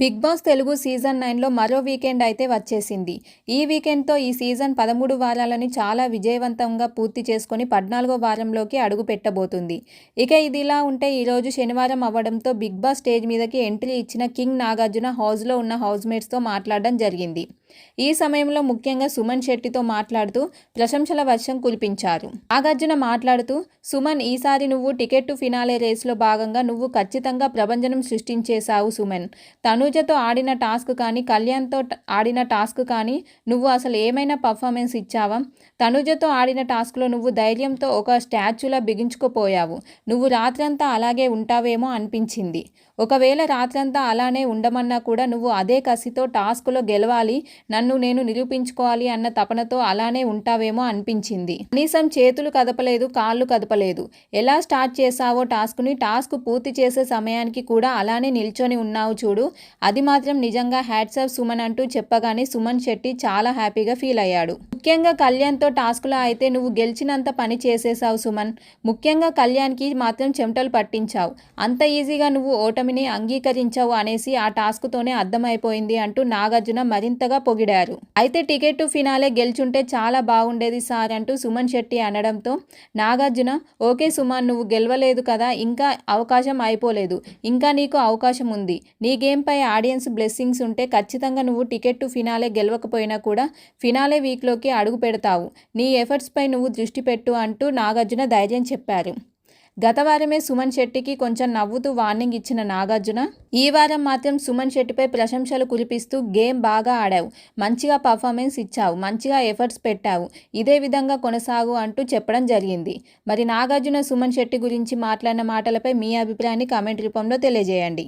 Big boss Telugu season నైన్లో మరో weekend అయితే వచ్చేసింది. ఈ వీకెండ్తో ఈ సీజన్ పదమూడు వారాలని చాలా విజయవంతంగా పూర్తి చేసుకొని పద్నాలుగో వారంలోకి అడుగు పెట్టబోతుంది. ఇక ఇదిలా ఉంటే ఈరోజు శనివారం అవ్వడంతో బిగ్ బాస్ స్టేజ్ మీదకి ఎంట్రీ ఇచ్చిన కింగ్ నాగార్జున హౌస్లో ఉన్న హౌస్మేట్స్తో మాట్లాడడం జరిగింది. ఈ సమయంలో ముఖ్యంగా సుమన్ శెట్టితో మాట్లాడుతూ ప్రశంసల వర్షం కురిపించారు. నాగార్జున మాట్లాడుతూ సుమన్ ఈసారి నువ్వు టికెట్ టు ఫినాలే రేస్లో భాగంగా నువ్వు ఖచ్చితంగా ప్రభంజనం సృష్టించేశావు సుమన్. తనూజతో ఆడిన టాస్క్ కానీ కళ్యాణ్తో ఆడిన టాస్క్ కానీ నువ్వు అసలు ఏమైనా పర్ఫార్మెన్స్ ఇచ్చావా? తనూజతో ఆడిన టాస్క్లో నువ్వు ధైర్యంతో ఒక స్టాచ్యూలా బిగించుకుపోయావు. నువ్వు రాత్రంతా అలాగే ఉంటావేమో అనిపించింది. ఒకవేళ రాత్రంతా అలానే ఉండమన్నా కూడా నువ్వు అదే కసితో టాస్క్లో గెలవాలి. నన్ను నేను నిరూపించుకోవాలి అన్న తపనతో అలానే ఉంటావేమో అనిపించింది. కనీసం చేతులు కదపలేదు కాళ్ళు కదపలేదు. ఎలా స్టార్ట్ చేసావో టాస్క్ని టాస్క్ పూర్తి చేసే సమయానికి కూడా అలానే నిల్చొని ఉన్నావు చూడు. అది మాత్రం నిజంగా హ్యాట్సాప్ సుమన్ అంటూ చెప్పగానే సుమన్ శెట్టి చాలా హ్యాపీగా ఫీల్ అయ్యాడు. ముఖ్యంగా కళ్యాణ్తో టాస్క్లో అయితే నువ్వు గెలిచినంత పని చేసేసావు సుమన్. ముఖ్యంగా కళ్యాణ్కి మాత్రం చెమటలు పట్టించావు. అంత ఈజీగా నువ్వు ఓటమిని అంగీకరించావు అనేసి ఆ టాస్క్తోనే అర్థమైపోయింది అంటూ నాగార్జున మరింతగా పొగిడారు. అయితే టికెట్ టు ఫినాలే గెలుచుంటే చాలా బాగుండేది సార్ అంటూ సుమన్ శెట్టి అనడంతో నాగార్జున ఓకే సుమన్ నువ్వు గెలవలేదు కదా ఇంకా అవకాశం అయిపోలేదు. ఇంకా నీకు అవకాశం ఉంది. నీ గేమ్పై ఆడియన్స్ బ్లెస్సింగ్స్ ఉంటే ఖచ్చితంగా నువ్వు టికెట్ టు ఫినాలే గెలవకపోయినా కూడా ఫినాలే వీక్లోకి అడుగు పెడతావు. నీ ఎఫర్ట్స్పై నువ్వు దృష్టి పెట్టు అంటూ నాగార్జున ధైర్యం చెప్పారు. గత వారమే సుమన్ శెట్టికి కొంచెం నవ్వుతూ వార్నింగ్ ఇచ్చిన నాగార్జున ఈ వారం మాత్రం సుమన్ శెట్టిపై ప్రశంసలు కురిపిస్తూ గేమ్ బాగా ఆడావు. మంచిగా పర్ఫార్మెన్స్ ఇచ్చావు. మంచిగా ఎఫర్ట్స్ పెట్టావు. ఇదే విధంగా కొనసాగు అంటూ చెప్పడం జరిగింది. మరి నాగార్జున సుమన్ శెట్టి గురించి మాట్లాడిన మాటలపై మీ అభిప్రాయాన్ని కామెంట్ రూపంలో తెలియజేయండి.